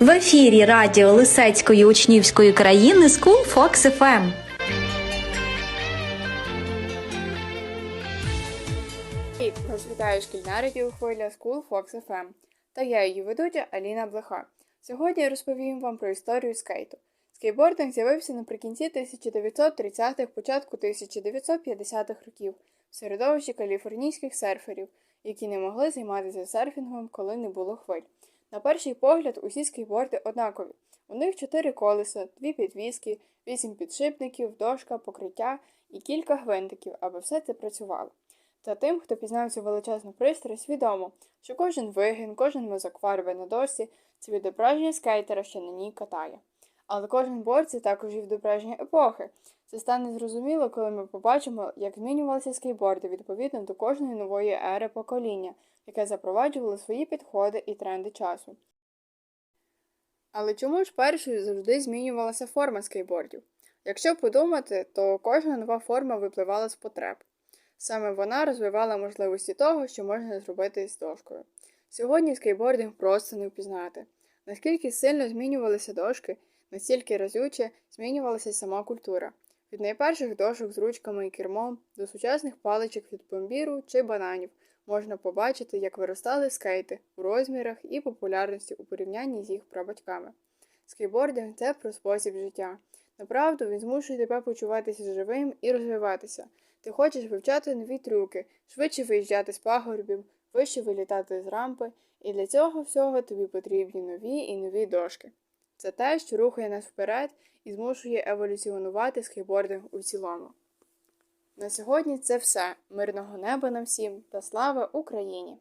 В ефірі радіо Лисецької учнівської країни School Fox FM. Вітає шкільна радіохвиля School Fox FM та я її ведуча Аліна Блеха. Сьогодні я розповім вам про історію скейту. Скейтбординг з'явився наприкінці 1930-х, початку 1950-х років в середовищі каліфорнійських серферів, які не могли займатися серфінгом, коли не було хвиль. На перший погляд, усі скейтборди однакові. У них чотири колеса, дві підвіски, вісім підшипників, дошка, покриття і кілька гвинтиків, аби все це працювало. Та тим, хто пізнав цю величезну пристрасть, відомо, що кожен вигін, кожен мазок фарби на досі це відображення скейтера, що на ній катає. Але кожен борт це також і відображення епохи. Це стане зрозуміло, коли ми побачимо, як змінювалися скейтборди відповідно до кожної нової ери покоління, яке запроваджувало свої підходи і тренди часу. Але чому ж першою завжди змінювалася форма скейтбордів? Якщо подумати, то кожна нова форма випливала з потреб. Саме вона розвивала можливості того, що можна зробити з дошкою. Сьогодні скейтбординг просто не впізнати. Наскільки сильно змінювалися дошки, настільки разюче змінювалася сама культура. Від найперших дошок з ручками і кермом до сучасних паличок від пломбіру чи бананів можна побачити, як виростали скейти у розмірах і популярності у порівнянні з їх прабатьками. Скейтбординг це про спосіб життя. Направду він змушує тебе почуватися живим і розвиватися. Ти хочеш вивчати нові трюки, швидше виїжджати з пагорбів, вище вилітати з рампи, і для цього всього тобі потрібні нові і нові дошки. Це те, що рухає нас вперед і змушує еволюціонувати скейтбординг у цілому. На сьогодні це все. Мирного неба нам всім та слава Україні!